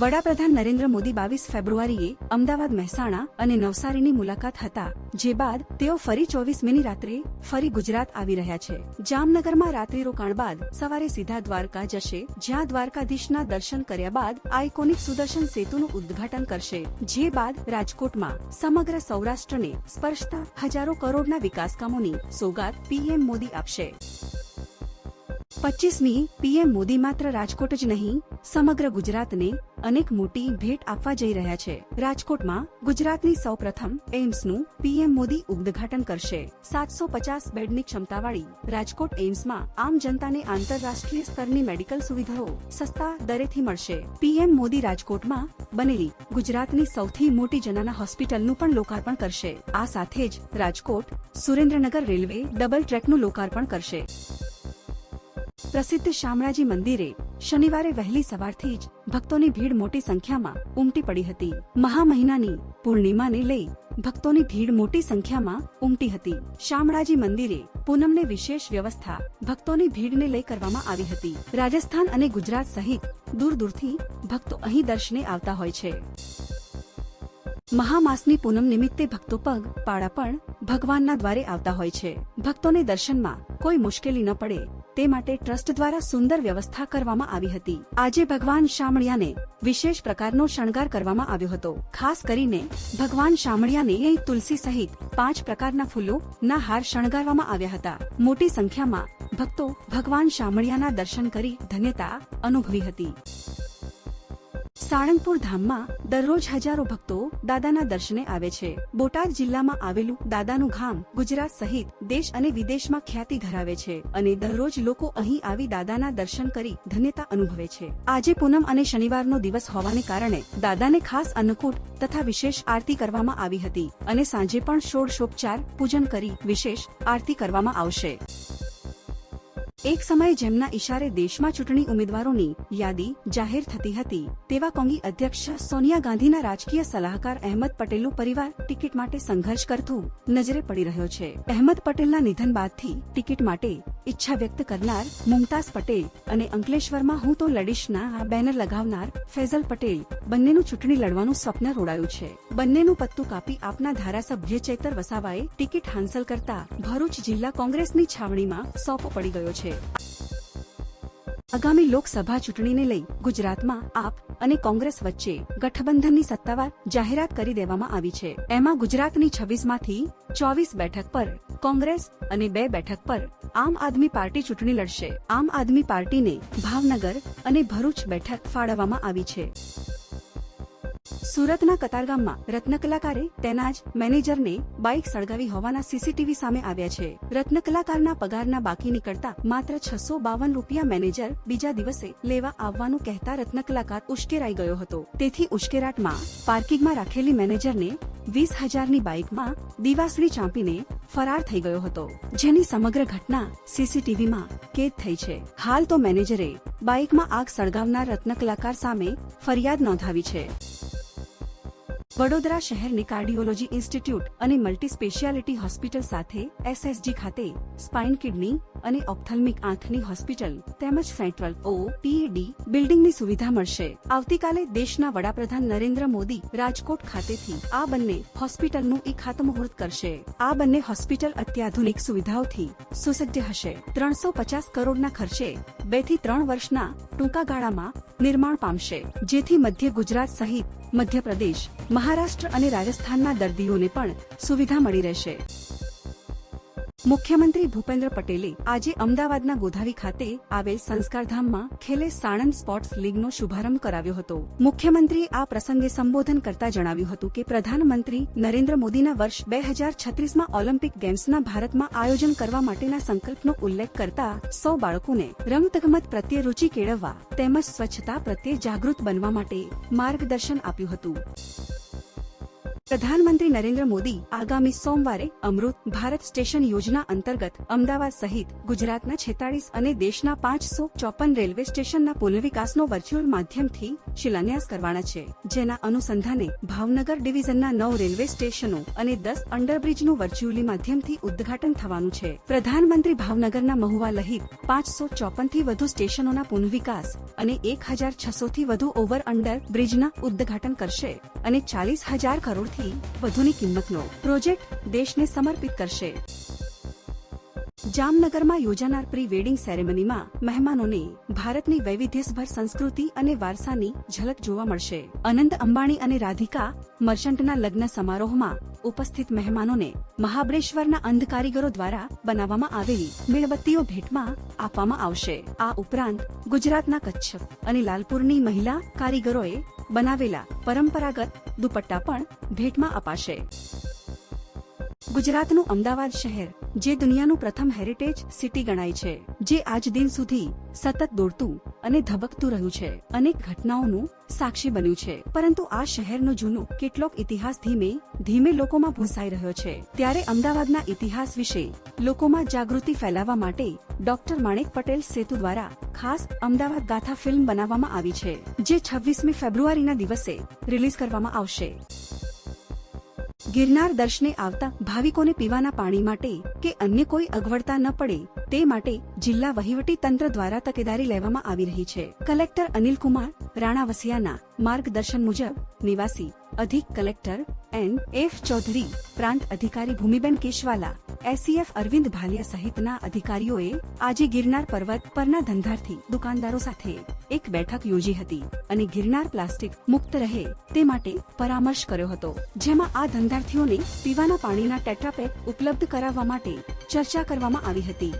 વડાપ્રધાન નરેન્દ્ર મોદી બાવીસ ફેબ્રુઆરીએ અમદાવાદ મહેસાણા અને નવસારીની મુલાકાત હતા, જે બાદ તેઓ ફરી ચોવીસમીની રાત્રે ફરી ગુજરાત આવી રહ્યા છે. જામનગરમાં રાત્રિ રોકાણ બાદ સવારે સીધા દ્વારકા જશે, જ્યાં દ્વારકાધીશના દર્શન કર્યા બાદ આઇકોનિક સુદર્શન સેતુનું ઉદ્ઘાટન કરશે, જે બાદ રાજકોટમાં સમગ્ર સૌરાષ્ટ્રને સ્પર્શતા હજારો કરોડના વિકાસ કામોની સોગાત પીએમ મોદી આપશે. પચીસમી પીએમ મોદી માત્ર રાજકોટ જ નહીં, સમગ્ર ગુજરાતને અનેક મોટી ભેટ આપવા જઈ રહ્યા છે. રાજકોટમાં ગુજરાતની સૌપ્રથમ એમ્સનું પીએમ મોદી ઉદ્ઘાટન કરશે. સાતસો પચાસ બેડની ક્ષમતાવાળી રાજકોટ એમ્સમાં આમ જનતાને આંતરરાષ્ટ્રીય સ્તરની મેડિકલ સુવિધાઓ સસ્તા દરેથી મળશે. પીએમ મોદી રાજકોટમાં બનેલી ગુજરાતની સૌથી મોટી જનાના હોસ્પિટલનું પણ લોકાર્પણ કરશે. આ સાથે જ રાજકોટ સુરેન્દ્રનગર રેલવે ડબલ ટ્રેકનું લોકાર્પણ કરશે. પ્રસિદ્ધ શામળાજી મંદિરે શનિવારે વહેલી સવારથી જ ભક્તોની ભીડ મોટી સંખ્યામાં ઉમટી પડી હતી. મહા મહિનાની પૂર્ણિમાને લઈ ભક્તોની ભીડ મોટી સંખ્યામાં ઉમટી હતી. શામળાજી મંદિરે પૂનમને વિશેષ વ્યવસ્થા ભક્તોની ભીડને લઈ કરવામાં આવી હતી. રાજસ્થાન અને ગુજરાત સહિત દૂર દૂરથી ભક્તો અહીં દર્શને આવતા હોય છે. મહામાસની પૂનમ નિમિત્તે ભક્તો પગ, પાડા પણ ભગવાનના દ્વારે આવતા હોય છે. ભક્તોને દર્શનમાં કોઈ મુશ્કેલી ન પડે તે માટે ટ્રસ્ટ દ્વારા સુંદર વ્યવસ્થા કરવામાં આવી હતી. આજે ભગવાન શામળિયાને વિશેષ પ્રકારનો શણગાર કરવામાં આવ્યો હતો. ખાસ કરીને, ભગવાન શામળિયાને તુલસી સહિત પાંચ પ્રકારના ફૂલો ના હાર શણગારવામાં આવ્યા હતા. મોટી સંખ્યામાં ભક્તો ભગવાન શામળિયાના દર્શન કરી ધન્યતા અનુભવી હતી. સાળંગપુર ધામમાં દરરોજ હજારો ભક્તો દાદાના દર્શને આવે છે. બોટાદ જિલ્લામાં આવેલું દાદાનું ગામ ગુજરાત સહિત દેશ અને વિદેશમાં ખ્યાતિ ધરાવે છે અને દરરોજ લોકો અહીં આવી દાદાના દર્શન કરી ધન્યતા અનુભવે છે. આજે પૂનમ અને શનિવારનો દિવસ હોવાને કારણે દાદાને ખાસ અન્નકૂટ તથા વિશેષ આરતી કરવામાં આવી હતી અને સાંજે પણ ષોડશોપચાર પૂજન કરી વિશેષ આરતી કરવામાં આવશે. એક સમયે જેમના ઇશારે દેશમાં ચૂંટણી ઉમેદવારોની યાદી જાહેર થતી હતી, તેવા કોંગી અધ્યક્ષ સોનિયા ગાંધીના રાજકીય સલાહકાર અહેમદ પટેલનો પરિવાર ટિકિટ માટે સંઘર્ષ કરતું નજરે પડી રહ્યો છે. અહેમદ પટેલના નિધન બાદથી ટિકિટ માટે ઈચ્છા વ્યક્ત કરનાર મુમતાઝ પટેલ અને અંકલેશ્વરમાં હું તો લડીશના આ બેનર લગાવનાર ફૈઝલ પટેલ બંનેનું ચૂંટણી લડવાનું સ્વપ્ન રોડાયું છે. બંનેનું પત્તું કાપી આપના ધારાસભ્ય ચેતર વસાવાએ ટિકિટ હાંસલ કરતા ભરૂચ જિલ્લા કોંગ્રેસની છાવણીમાં સોંપો પડી ગયો છે. આગામી લોકસભા ચૂંટણીને લઈ ગુજરાતમાં આપ અને કોંગ્રેસ વચ્ચે ગઠબંધનની સત્તાવાર જાહેરાત કરી દેવામાં આવી છે. એમાં ગુજરાતની છવ્વીસમાંથી ચોવીસ બેઠક પર કોંગ્રેસ અને બે બેઠક પર આમ આદમી પાર્ટી ચૂંટણી લડશે. આમ આદમી પાર્ટીને ભાવનગર અને ભરૂચ બેઠક ફાળવવામાં આવી છે. સુરતના કતારગામમાં રત્નકલાકારે તેના જ મેનેજરને બાઇક સળગાવી હોવાના સીસીટીવી સામે આવ્યા છે. રત્નકલાકારના પગારના બાકી નીકળતા માત્ર છસો બાવન રૂપિયા મેનેજર બીજા દિવસે લેવા આવવાનું કહેતા રત્નકલાકાર ઉશ્કેરાઈ ગયો હતો. તેથી ઉશ્કેરાટમાં પાર્કિંગમાં રાખેલી મેનેજરને વીસ હજારની બાઇકમાં દિવાસળી ચાંપીને ફરાર થઈ ગયો હતો. જેની સમગ્ર ઘટના સીસીટીવીમાં કેદ થઈ છે. હાલ તો મેનેજરે બાઇકમાં આગ સળગાવનાર રત્નકલાકાર સામે ફરિયાદ નોંધાવી છે. વડોદરા શહેરની કાર્ડિયોલોજી ઇન્સ્ટિટ્યૂટ અને મલ્ટી સ્પેશિયાલિટી હોસ્પિટલ સાથે એસએસજી ખાતે સ્પાઇન કિડની અને ઓપ્થલ્મિક આંખની હોસ્પિટલ તેમજ સેન્ટ્રલ ઓ પીએડી બિલ્ડિંગની સુવિધા મળશે. આવતીકાલે દેશના વડાપ્રધાન નરેન્દ્ર મોદી રાજકોટ ખાતેથી આ બંને હોસ્પિટલનું ઈ ખાતમુહૂર્ત કરશે. આ બંને હોસ્પિટલ અત્યાધુનિક સુવિધાઓથી સુસજ્જ હશે. ત્રણસો પચાસ કરોડના ખર્ચે બેથી ત્રણ વર્ષના ટૂંકા ગાળામાં નિર્માણ પામશે, જેથી મધ્ય ગુજરાત સહિત મધ્યપ્રદેશ, મહારાષ્ટ્ર અને રાજસ્થાનના દર્દીઓને પણ સુવિધા મળી રહેશે. મુખ્યમંત્રી ભૂપેન્દ્ર પટેલે આજે અમદાવાદના ગોધાવી ખાતે આવેલ સંસ્કારધામમાં ખેલે સાણંદ સ્પોર્ટ્સ લીગનો શુભારંભ કરાવ્યો હતો. મુખ્યમંત્રીએ આ પ્રસંગે સંબોધન કરતા જણાવ્યું હતું કે પ્રધાનમંત્રી નરેન્દ્ર મોદીના વર્ષ બે હજાર છત્રીસમાં ઓલિમ્પિક ગેમ્સના ભારતમાં આયોજન કરવા માટેના સંકલ્પનો ઉલ્લેખ કરતા સૌ બાળકોને રમતગમત પ્રત્યે રૂચિ કેળવવા તેમજ સ્વચ્છતા પ્રત્યે જાગૃત બનવા માટે માર્ગદર્શન આપ્યું હતું. પ્રધાનમંત્રી નરેન્દ્ર મોદી આગામી સોમવારે અમૃત ભારત સ્ટેશન યોજના અંતર્ગત અમદાવાદ સહિત ગુજરાતના છેતાળીસ અને દેશના પાંચસો ચોપન રેલવે સ્ટેશનના પુનર્વિકાસનો વર્ચ્યુઅલ માધ્યમથી શિલાન્યાસ કરવાના છે. જેના અનુસંધાને ભાવનગર ડિવિઝનના નવ રેલવે સ્ટેશનો અને દસ અંડરબ્રિજનું વર્ચ્યુઅલી માધ્યમથી ઉદ્ઘાટન થવાનું છે. પ્રધાનમંત્રી ભાવનગરના મહુવા લહિત પાંચસો ચોપનથી વધુ સ્ટેશનોના પુનર્વિકાસ અને એક હજાર છસો થી વધુ ઓવર અંડર બ્રિજના ઉદ્ઘાટન કરશે અને ચાલીસ હજાર કરોડથી વધુની કિંમતનો પ્રોજેક્ટ દેશને સમર્પિત કરશે. જામનગરમાં યોજાનાર પ્રી વેડિંગ સેરેમનીમાં મહેમાનોને ભારતની વૈવિધ્યસભર સંસ્કૃતિ અને વારસાની ઝલક જોવા મળશે. અનંત અંબાણી અને રાધિકા મર્ચન્ટના લગ્ન સમારોહમાં ઉપસ્થિત મહેમાનોને મહાબળેશ્વરના અંધ કારીગરો દ્વારા બનાવવામાં આવેલી મીણબત્તીઓ ભેટમાં આપવામાં આવશે. આ ઉપરાંત ગુજરાતના કચ્છ અને લાલપુરની મહિલા કારીગરોએ બનાવેલા પરંપરાગત દુપટ્ટા પણ ભેટમાં અપાશે. ગુજરાતનું અમદાવાદ શહેર, જે દુનિયાનું પ્રથમ હેરિટેજ સિટી ગણાય છે, જે આજ દિન સુધી સતત દોડતું અને ધબકતું રહ્યું છે. અનેક ઘટનાઓનું સાક્ષી બન્યું છે. પરંતુ આ શહેરનો જૂનો કેટલોક ઇતિહાસ ધીમે ધીમે લોકોમાં ભૂંસાઈ રહ્યો છે. ત્યારે અમદાવાદના ઇતિહાસ વિશે લોકોમાં જાગૃતિ ફેલાવવા માટે ડોક્ટર માણેક પટેલ સેતુ દ્વારા ખાસ અમદાવાદ ગાથા ફિલ્મ બનાવવામાં આવી છે, જે છવ્વીસમી ફેબ્રુઆરીના દિવસે રિલીઝ કરવામાં આવશે. ગિરનાર દર્શને આવતા ભાવિકોને પીવાના પાણી માટે કે અન્ય કોઈ અગવડતા ન પડે તે માટે જિલ્લા વહીવટી તંત્ર દ્વારા તકેદારી લેવામાં આવી રહી છે. કલેક્ટર અનિલ કુમાર, રાણાવસિયાના માર્ગદર્શન મુજબ નિવાસી અધિક કલેક્ટર એન. એફ. ચૌધરી, પ્રાંત અધિકારી ભૂમિબેન કેશવાલા એસીએફ અરવિંદ ભાલિયા સહિતના અધિકારીઓએ આજે ગિરનાર પર્વત પરના ધંધાર્થી દુકાનદારો સાથે એક બેઠક યોજી હતી અને ગિરનાર પ્લાસ્ટિક મુક્ત રહે તે માટે પરામર્શ કર્યો હતો. જેમાં આ ધંધાર્થીઓને પીવાના પાણીના ટેટ્રાપેક ઉપલબ્ધ કરાવવા માટે ચર્ચા કરવામાં આવી હતી.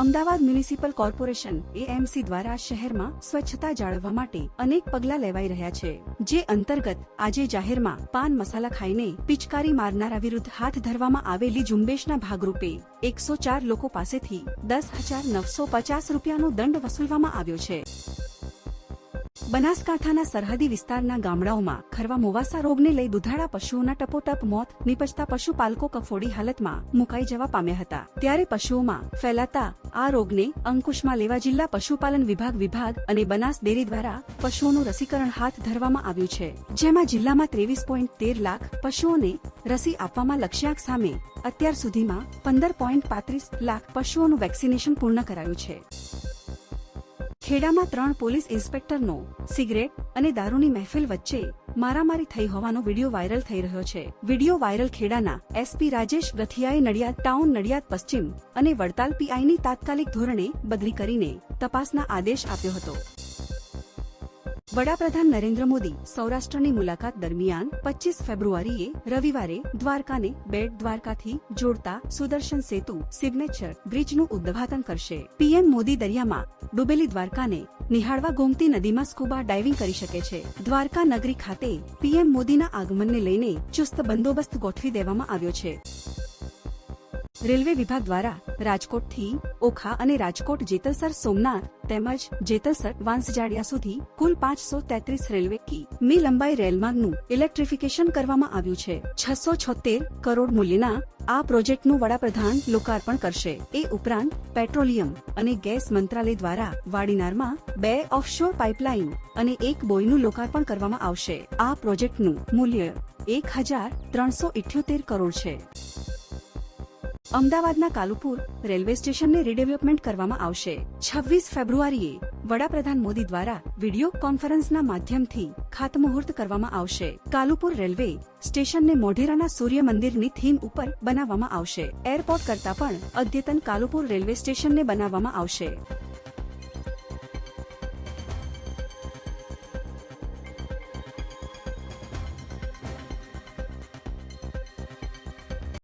અમદાવાદ મ્યુનિસિપલ કોર્પોરેશન એએમસી દ્વારા શહેરમાં સ્વચ્છતા જાળવવા માટે અનેક પગલાં લેવાઈ રહ્યા છે. જે અંતર્ગત આજે જાહેરમાં પાન મસાલા ખાઈને પિચકારી મારનારા વિરુદ્ધ હાથ ધરવામાં આવેલી ઝુંબેશના ભાગરૂપે એકસો ચાર લોકો પાસેથી દસ હજાર નવસો પચાસ રૂપિયાનો દંડ વસૂલવામાં આવ્યો છે. બનાસકાંઠાના સરહદી વિસ્તારના ગામડાઓમાં ખરવા મોવાસા રોગને લઈ દુધાળા પશુઓના ટપોટપ મોત, નિપજતા પશુપાલકો કફોડી હાલતમાં મુકાઈ જવા પામ્યા હતા. ત્યારે પશુઓમાં ફેલાતા આ રોગને અંકુશમાં લેવા જિલ્લા પશુપાલન વિભાગ વિભાગ અને બનાસ ડેરી દ્વારા પશુઓનું રસીકરણ હાથ ધરવામાં આવ્યું છે. જેમાં જિલ્લામાં ત્રેવીસ પોઈન્ટ તેર લાખ પશુઓને રસી આપવામાં લક્ષ્યાંક સામે અત્યાર સુધીમાં પંદર પોઈન્ટ પાંત્રીસ લાખ પશુઓનું વેક્સિનેશન પૂર્ણ કરાયું છે. ખેડામાં ત્રણ પોલીસ ઇન્સ્પેક્ટરનો સિગરેટ અને દારૂની મહેફિલ વચ્ચે મારામારી થઈ હોવાનો વીડિયો વાયરલ થઈ રહ્યો છે. વીડિયો વાયરલ ખેડાના એસપી રાજેશ રથિયાએ નડિયાદ ટાઉન, નડિયાદ પશ્ચિમ અને વડતાલ પીઆઈની તાત્કાલિક ધોરણે બદલી કરીને તપાસના આદેશ આપ્યો હતો. વડાપ્રધાન નરેન્દ્ર મોદી સૌરાષ્ટ્રની મુલાકાત દરમિયાન પચીસ ફેબ્રુઆરીએ રવિવારે દ્વારકાને બેટ દ્વારકાથી જોડતા સુદર્શન સેતુ સિગ્નેચર બ્રિજનું ઉદ્ઘાટન કરશે. પીએમ મોદી દરિયામાં ડૂબેલી દ્વારકાને નિહાળવા ગોમતી નદીમાં સ્કુબા ડાઇવિંગ કરી શકે છે. દ્વારકા નગરી ખાતે પીએમ મોદીના આગમનને લઈને ચુસ્ત બંદોબસ્ત ગોઠવી દેવામાં આવ્યો છે. રેલવે વિભાગ દ્વારા રાજકોટથી ઓખા અને રાજકોટ જેતલસર સોમનાથ તેમજ જેતલસર વાંસજાડિયા સુધી કુલ પાંચસો તેત્રીસ રેલવે કી મી લંબાઈ રેલમાર્ગનું ઇલેક્ટ્રિફિકેશન કરવામાં આવ્યું છે. છસો છોતેર કરોડ મૂલ્યના આ પ્રોજેક્ટનું વડાપ્રધાન લોકાર્પણ કરશે. એ ઉપરાંત પેટ્રોલિયમ અને ગેસ મંત્રાલય દ્વારા વાડીનારમાં બે ઓફશોર પાઇપલાઇન અને એક બોયનું લોકાર્પણ કરવામાં આવશે. આ પ્રોજેક્ટનું મૂલ્ય એક હજાર ત્રણસો ઇઠ્યોતેર કરોડ છે. અમદાવાદના કાલુપુર રેલવે સ્ટેશનને રીડેવલપમેન્ટ કરવામાં આવશે. છવ્વીસ ફેબ્રુઆરીએ વડાપ્રધાન મોદી દ્વારા વીડિયો કોન્ફરન્સના માધ્યમથી ખાતમુહૂર્ત કરવામાં આવશે. કાલુપુર રેલવે સ્ટેશનને મોઢેરાના સૂર્ય મંદિરની થીમ ઉપર બનાવવામાં આવશે. એરપોર્ટ કરતા પણ અદ્યતન કાલુપુર રેલવે સ્ટેશનને બનાવવામાં આવશે.